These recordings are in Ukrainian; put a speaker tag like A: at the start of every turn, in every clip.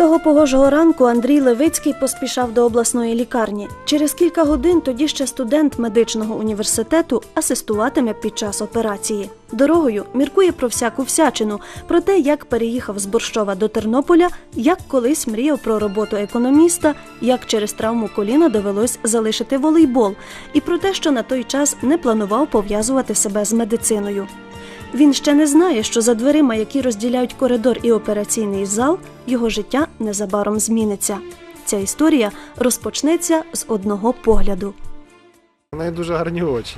A: Того погожого ранку Андрій Левицький поспішав до обласної лікарні. Через кілька годин тоді ще студент медичного університету асистуватиме під час операції. Дорогою міркує про всяку всячину, про те, як переїхав з Борщова до Тернополя, як колись мріяв про роботу економіста, як через травму коліна довелось залишити волейбол, і про те, що на той час не планував пов'язувати себе з медициною. Він ще не знає, що за дверима, які розділяють коридор і операційний зал, його життя незабаром зміниться. Ця історія розпочнеться з одного погляду.
B: У неї дуже гарні очі.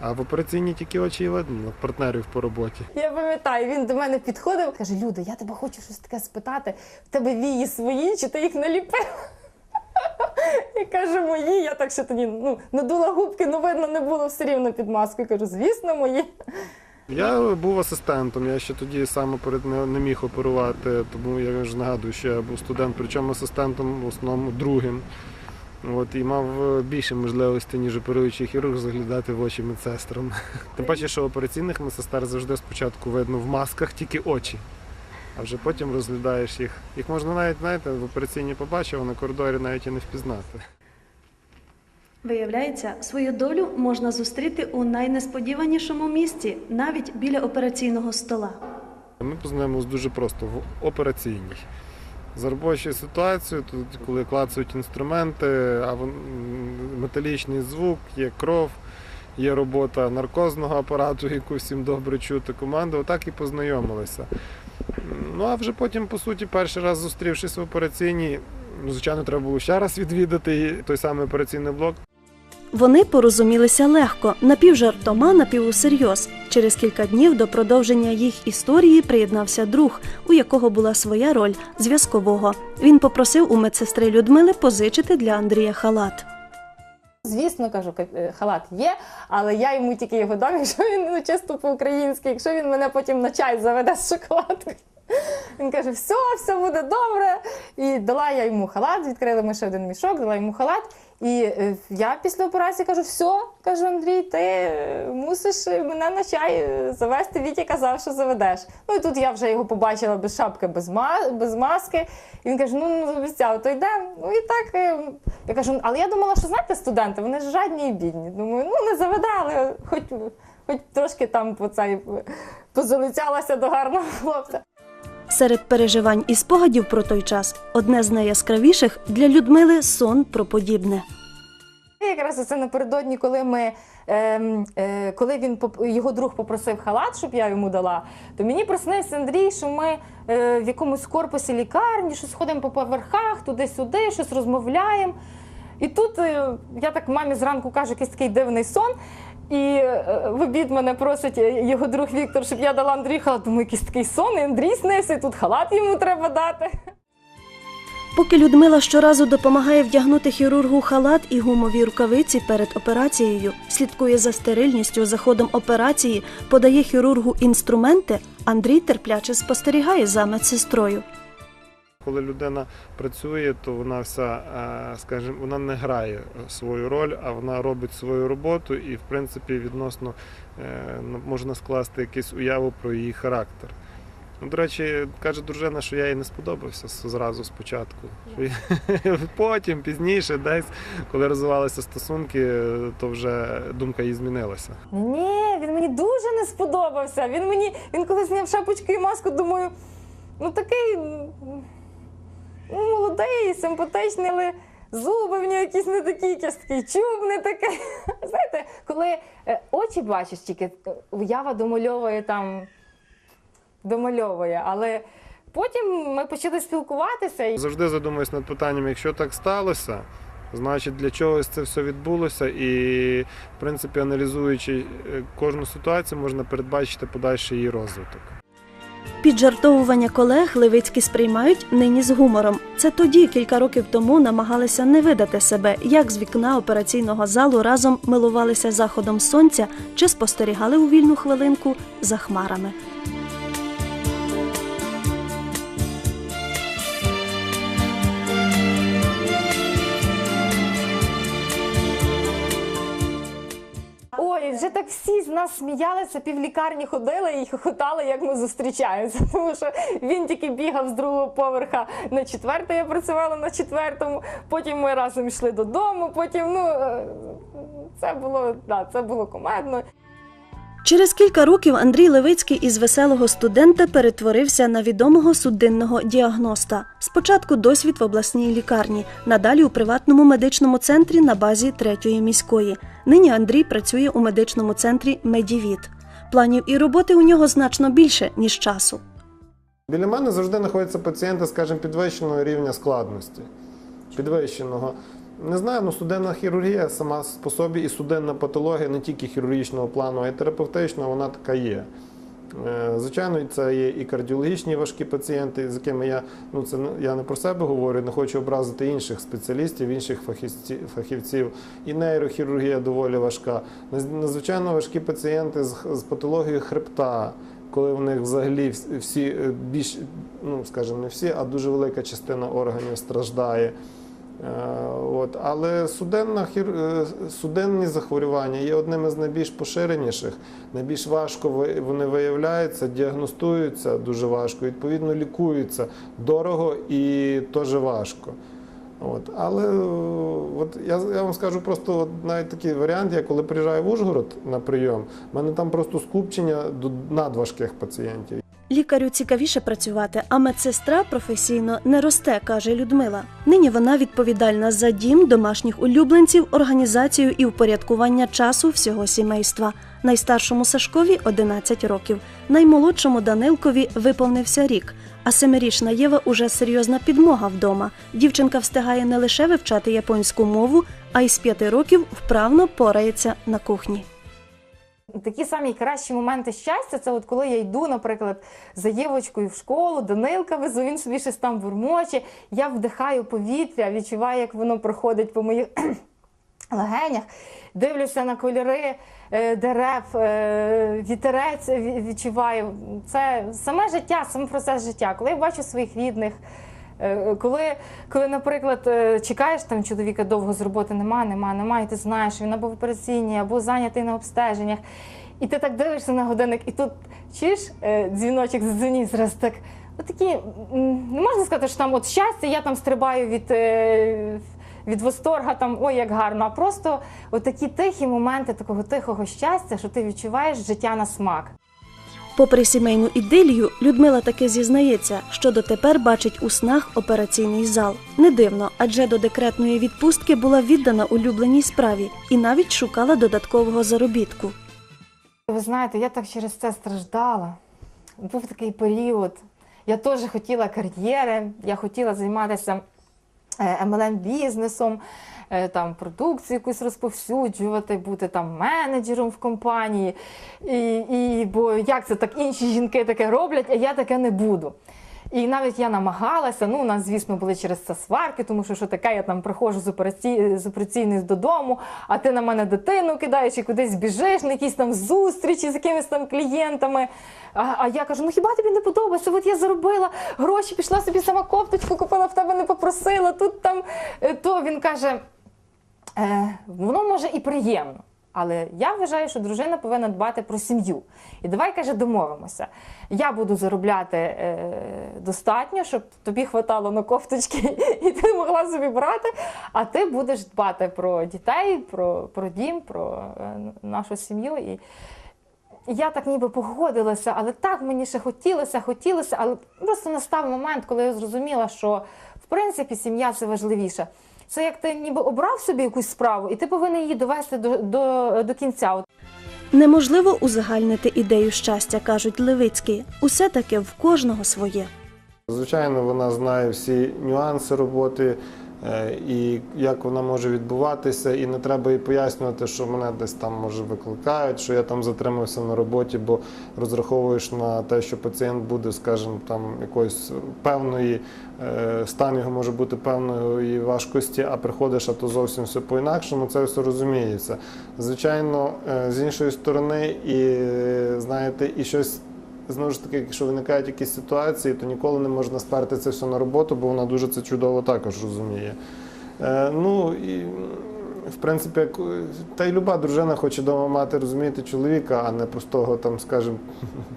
B: А в операційній тільки очі і видно партнерів по роботі.
C: Я пам'ятаю, він до мене підходив, каже: Люда, я тебе хочу щось таке спитати. В тебе вії свої, чи ти їх наліпив? Я кажу, мої. Я так ще тоді ну, надула губки, ну видно не було все рівно під маскою. Кажу, звісно, мої.
B: Я був асистентом, я ще тоді сам перед не, міг оперувати, тому я ж нагадую, що я був студент, причому асистентом в основному другим. От, і мав е, більше можливостей, ніж оперуючий хірург, заглядати в очі медсестрам. Тим паче, що операційних медсестер завжди спочатку видно в масках тільки очі, а вже потім розглядаєш їх. Їх можна навіть, знаєте, в операційній побачив, а на коридорі навіть і не впізнати.
A: Виявляється, свою долю можна зустріти у найнесподіванішому місці, навіть біля операційного стола.
B: Ми познайомилися дуже просто в операційній. За робочою ситуацією, тут, коли клацають інструменти, а металічний звук, є кров, є робота наркозного апарату, яку всім добре чути команду, отак і познайомилися. Ну а вже потім, по суті, перший раз зустрівшись в операційній, ну, звичайно, треба було ще раз відвідати той самий операційний блок.
A: Вони порозумілися легко, напівжартома, напівусерйоз. Через кілька днів до продовження їх історії приєднався друг, у якого була своя роль зв'язкового. Він попросив у медсестри Людмили позичити для Андрія халат.
C: Звісно, кажу, ка- е, халат є, але я йому тільки його дам, якщо він ну, чисто по-українськи, якщо він мене потім на чай заведе з шоколадкою. Він каже, все, все буде добре. І дала я йому халат, відкрили ми ще один мішок, дала йому халат. І е, я після операції кажу, все, кажу, Андрій, ти е, мусиш мене на чай е, завести. Вітя казав, що заведеш. Ну і тут я вже його побачила без шапки, без, ма- без маски. І він каже: ну, ну обіцяв, то йдемо. Ну і так. Я кажу, але я думала, що знаєте, студенти, вони ж жадні і бідні. Думаю, ну не заведали, хоч, хоч трошки там по цей позалицялася до гарного хлопця.
A: Серед переживань і спогадів про той час одне з найяскравіших для Людмили сон про подібне.
C: Якраз це напередодні, коли ми. ем, е, коли він його друг попросив халат, щоб я йому дала, то мені приснився Андрій, що ми е, в якомусь корпусі лікарні, щось ходимо по поверхах, туди-сюди, щось розмовляємо. І тут е, я так мамі зранку кажу, якийсь такий дивний сон. І е, в обід мене просить його друг Віктор, щоб я дала Андрію халат. Думаю, якийсь такий сон, і Андрій снився, і тут халат йому треба дати.
A: Поки Людмила щоразу допомагає вдягнути хірургу халат і гумові рукавиці перед операцією, слідкує за стерильністю за ходом операції, подає хірургу інструменти, Андрій терпляче спостерігає за медсестрою.
B: Коли людина працює, то вона вся, е, скажімо, вона не грає свою роль, а вона робить свою роботу і, в принципі, відносно е, ну, можна скласти якусь уяву про її характер. Ну, До речі, каже дружина, що я їй не сподобався зразу спочатку. Я- Потім, пізніше, десь, коли розвивалися стосунки, то вже думка її змінилася.
C: Ні, він мені дуже не сподобався. Він мені, він коли зняв шапочку і маску, думаю, ну такий ну, молодий, але зуби в нього якісь не такі, такий чуб не такий. Знаєте, коли е, очі бачиш тільки, е, уява домальовує там, домальовує, але потім ми почали спілкуватися.
B: Завжди задумуюсь над питанням, якщо так сталося, значить для чогось це все відбулося, і в принципі, аналізуючи е, кожну ситуацію, можна передбачити подальший її розвиток.
A: Піджартовування колег Левицькі сприймають нині з гумором. Це тоді, кілька років тому, намагалися не видати себе, як з вікна операційного залу разом милувалися заходом сонця чи спостерігали у вільну хвилинку за хмарами.
C: Нас сміялися, півлікарні ходили і хохотали, як ми зустрічаємося. Тому що він тільки бігав з другого поверха на четвертий, я працювала на четвертому. Потім ми разом йшли додому. Потім ну е, це було да, це було комедно.
A: Через кілька років Андрій Левицький із веселого студента перетворився на відомого судинного діагноста. Спочатку досвід в обласній лікарні, надалі у приватному медичному центрі на базі третьої міської. Нині Андрій працює у медичному центрі Медівіт. Планів і роботи у нього значно більше ніж часу.
B: Біля мене завжди знаходяться пацієнти, скажімо, підвищеного рівня складності. Підвищеного. Не знаю, ну суденна хірургія сама по собі і суденна патологія не тільки хірургічного плану, а й терапевтичного, вона така є. Е, Звичайно, це є і кардіологічні важкі пацієнти, з якими я ну це я не про себе говорю, не хочу образити інших спеціалістів, інших фахівці- фахівців. І нейрохірургія доволі важка. Надзвичайно важкі пацієнти з, патологією хребта, коли в них взагалі вс- всі е, більш, ну скажімо, не всі, а дуже велика частина органів страждає. Е, От. Але суденна, хір- е, суденні захворювання є одним із найбільш поширеніших, найбільш важко вони виявляються, діагностуються дуже важко, відповідно лікуються дорого і теж важко. От. Але е, от я, я вам скажу просто от навіть такий варіант, я коли приїжджаю в Ужгород на прийом, в мене там просто скупчення до надважких пацієнтів.
A: Лікарю цікавіше працювати, а медсестра професійно не росте, каже Людмила. Нині вона відповідальна за дім, домашніх улюбленців, організацію і упорядкування часу всього сімейства. Найстаршому Сашкові 11 років, наймолодшому Данилкові виповнився рік. А семирічна Єва уже серйозна підмога вдома. Дівчинка встигає не лише вивчати японську мову, а й з п'яти років вправно порається на кухні.
C: Такі самі кращі моменти щастя, це от коли я йду, наприклад, за Євочкою в школу, Данилка везу, він собі щось там бурмоче, я вдихаю повітря, відчуваю, як воно проходить по моїх легенях, дивлюся на кольори е, дерев, е, вітерець відчуваю. Це саме життя, саме процес життя. Коли я бачу своїх рідних, Коли, коли, наприклад, е, чекаєш там чоловіка довго з роботи нема, нема, нема, і ти знаєш, він або в операційній, або зайнятий на обстеженнях. І ти так дивишся на годинник, і тут чуєш е, дзвіночок задзвонів, зразу так. Отакі, не можна сказати, що там от щастя, я там стрибаю від, е, від восторга, там ой, як гарно, а просто отакі тихі моменти такого тихого щастя, що ти відчуваєш життя на смак.
A: Попри сімейну ідилію, Людмила таки зізнається, що дотепер бачить у снах операційний зал. Не дивно, адже до декретної відпустки була віддана улюбленій справі і навіть шукала додаткового заробітку.
C: Ви знаєте, я так через це страждала. Був такий період. Я теж хотіла кар'єри, я хотіла займатися mlm бізнесом там продукцію якусь розповсюджувати, бути там менеджером в компанії. І, і, бо як це так інші жінки таке роблять, а я таке не буду. І навіть я намагалася, ну, у нас, звісно, були через це сварки, тому що що таке, я там приходжу з, операцій, з операційної додому, а ти на мене дитину кидаєш і кудись біжиш, на якісь там зустрічі з якимись там клієнтами. А, а я кажу: ну хіба тобі не подобається? От я заробила гроші, пішла собі сама копточку, купила в тебе, не попросила. Тут там е, то він каже, е, воно може і приємно. Але я вважаю, що дружина повинна дбати про сім'ю. І давай каже, домовимося. Я буду заробляти е, достатньо, щоб тобі хватало на кофточки, і ти могла собі брати. А ти будеш дбати про дітей, про, про дім, про е, нашу сім'ю. І я так ніби погодилася, але так мені ще хотілося, хотілося, але просто настав момент, коли я зрозуміла, що в принципі сім'я це важливіше. Це як ти ніби обрав собі якусь справу, і ти повинен її довести до, до, до кінця.
A: Неможливо узагальнити ідею щастя, кажуть Левицькі. Усе таки в кожного своє.
B: Звичайно, вона знає всі нюанси роботи і як вона може відбуватися, і не треба їй пояснювати, що мене десь там може викликають, що я там затримався на роботі, бо розраховуєш на те, що пацієнт буде, скажімо, там якоїсь певної е, стан його може бути певної важкості, а приходиш, а то зовсім все по-інакшому. Це все розуміється. Звичайно, е, з іншої сторони, і е, знаєте, і щось. Знову ж таки, якщо виникають якісь ситуації, то ніколи не можна сперти це все на роботу, бо вона дуже це чудово також розуміє. Е, ну і в принципі, як, та й люба дружина хоче вдома мати, розуміти чоловіка, а не простого, там, скажімо,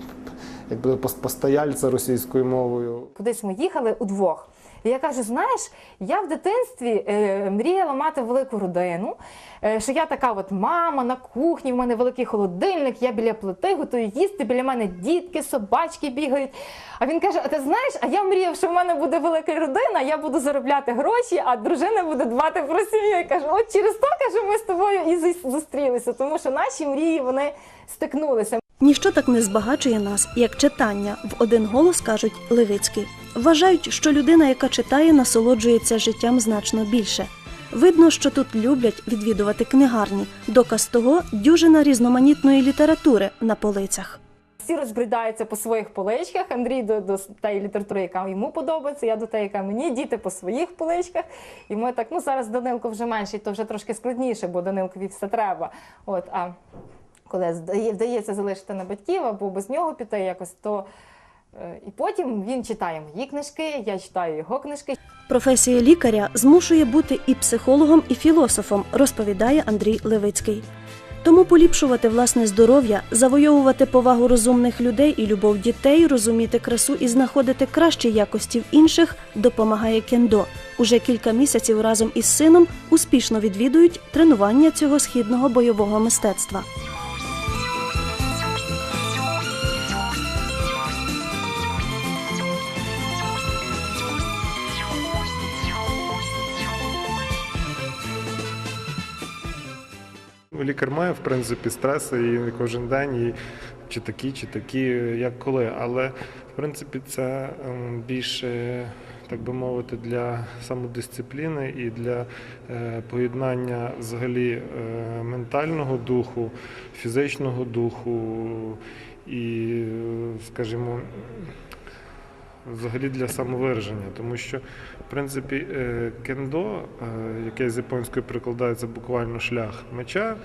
B: якби пос- постояльця російською мовою.
C: Кудись ми їхали удвох. І я кажу: знаєш, я в дитинстві е, мріяла мати велику родину, е, що я така от мама на кухні, в мене великий холодильник, я біля плити готую їсти, біля мене дітки, собачки бігають. А він каже: А ти знаєш, а я мріяв, що в мене буде велика родина, я буду заробляти гроші, а дружина буде дбати про сім'ю. Я кажу, от через то кажу, ми з тобою і зустрілися, тому що наші мрії вони стикнулися.
A: Ніщо так не збагачує нас, як читання, в один голос кажуть Левицький. Вважають, що людина, яка читає, насолоджується життям значно більше. Видно, що тут люблять відвідувати книгарні. Доказ того дюжина різноманітної літератури на полицях.
C: Всі розбридаються по своїх поличках. Андрій до, до тієї літератури, яка йому подобається, я до тієї, яка мені, діти по своїх поличках. І ми так, ну зараз Данилко вже менший, то вже трошки складніше, бо Данилкові все треба. От, а коли вдається залишити на батьків або без нього піти якось, то і потім він читає мої книжки, я читаю його книжки.
A: Професія лікаря змушує бути і психологом, і філософом, розповідає Андрій Левицький. Тому поліпшувати власне здоров'я, завойовувати повагу розумних людей і любов дітей, розуміти красу і знаходити кращі якості в інших допомагає кендо. Уже кілька місяців разом із сином успішно відвідують тренування цього східного бойового мистецтва.
B: Лікар має, в принципі, стреси і кожен день, і чи такі, чи такі, як коли. Але в принципі це ем, більше, так би мовити, для самодисципліни і для е, поєднання взагалі е, ментального духу, фізичного духу і, скажімо, взагалі для самовираження, тому що в принципі е, кендо, е, яке з японської прикладається буквально шлях меча,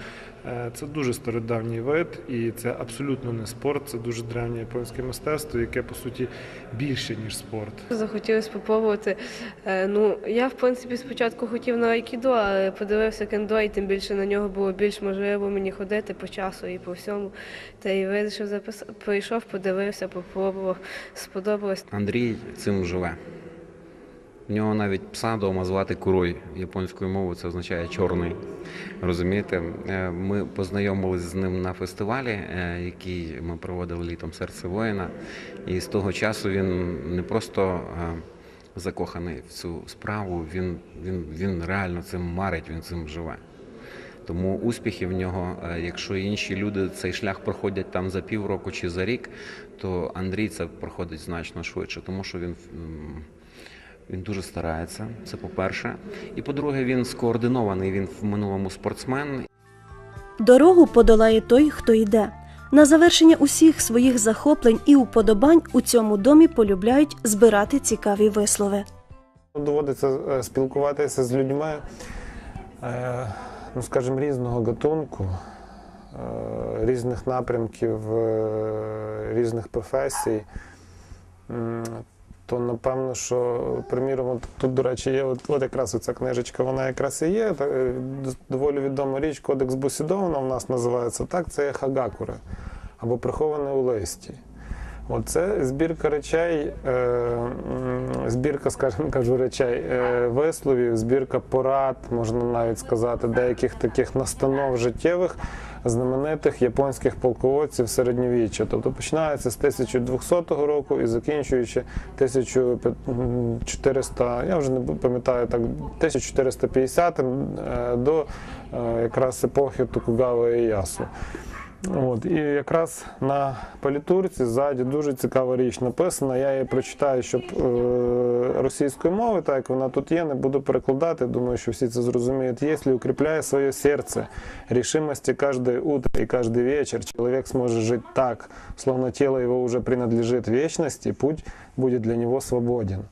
B: це дуже стародавній вид, і це абсолютно не спорт, це дуже древнє японське мистецтво, яке по суті більше ніж спорт.
D: Захотілося спробувати. Е, Ну, я, в принципі, спочатку хотів на айкідо, але подивився кендо, і тим більше на нього було більш можливо мені ходити по часу і по всьому. Та й вирішив записати. Прийшов, подивився, попробував, сподобалось.
E: Андрій цим живе. В нього навіть пса вдома звати Курой. Японською мовою це означає чорний. Розумієте, Е, ми познайомилися з ним на фестивалі, е, який ми проводили літом серце воїна. І з того часу він не просто е, закоханий в цю справу, він, він, він реально цим марить, він цим живе. Тому успіхи в нього, якщо інші люди цей шлях проходять там за півроку чи за рік, то Андрій це проходить значно швидше, тому що він, він дуже старається. Це по-перше. І по-друге, він скоординований. Він в минулому спортсмен,
A: Дорогу подолає той, хто йде. На завершення усіх своїх захоплень і уподобань у цьому домі полюбляють збирати цікаві вислови.
B: Доводиться е, спілкуватися з людьми, е, ну скажімо, різного гатунку, е, різних напрямків, різних професій. То напевно, що приміром, тут, до речі, є от, от якраз ця книжечка, вона якраз і є. е, доволі відома річ, Кодекс Бусідо, вона в нас називається так, це є хагакури або приховане у листі. Оце збірка речей, е, збірка, скажімо, кажу, речей, е, висловів, збірка порад, можна навіть сказати, деяких таких настанов життєвих знаменитих японських полководців середньовіччя. Тобто починається з 1200 року і закінчуючи 1400, я вже не пам'ятаю так, 1450 е, до е, якраз епохи Токугави Ieyasu. От, і якраз на палітурці ззаді дуже цікава річ написана. Я її прочитаю, щоб е, російською мовою, так як вона тут є, не буду перекладати. Думаю, що всі це зрозуміють. Якщо укріпляє своє серце решимости каждое утро и каждый вечер, человек сможет жить так, словно тело его уже принадлежит вечности, путь будет для него свободен.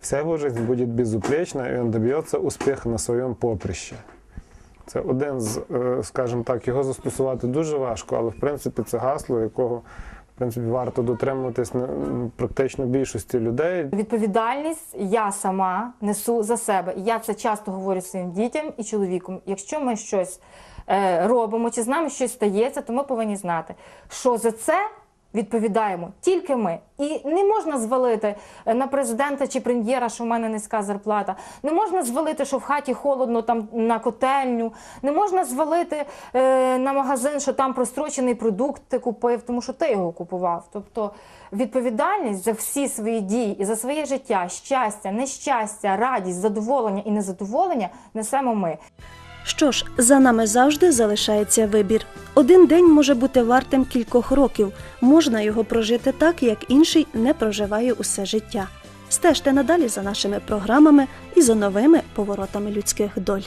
B: Вся его жизнь будет безупречна, и он добьется успеха на своєму поприщі. Це один з, е, скажімо так, його застосувати дуже важко, але в принципі це гасло, якого В принципі, варто дотримуватись ну, практично більшості людей.
C: Відповідальність я сама несу за себе. Я це часто говорю своїм дітям і чоловіком. Якщо ми щось е, робимо чи з нами щось стається, то ми повинні знати, що за це відповідаємо тільки ми. І не можна звалити е, на президента чи прем'єра, що в мене низька зарплата. Не можна звалити, що в хаті холодно там на котельню. Не можна звалити е, на магазин, що там прострочений продукт ти купив, тому що ти його купував. Тобто відповідальність за всі свої дії і за своє життя, щастя, нещастя, радість, задоволення і незадоволення несемо ми.
A: Що ж, за нами завжди залишається вибір. Один день може бути вартим кількох років. Можна його прожити так, як інший не проживає усе життя. Стежте надалі за нашими програмами і за новими поворотами людських доль.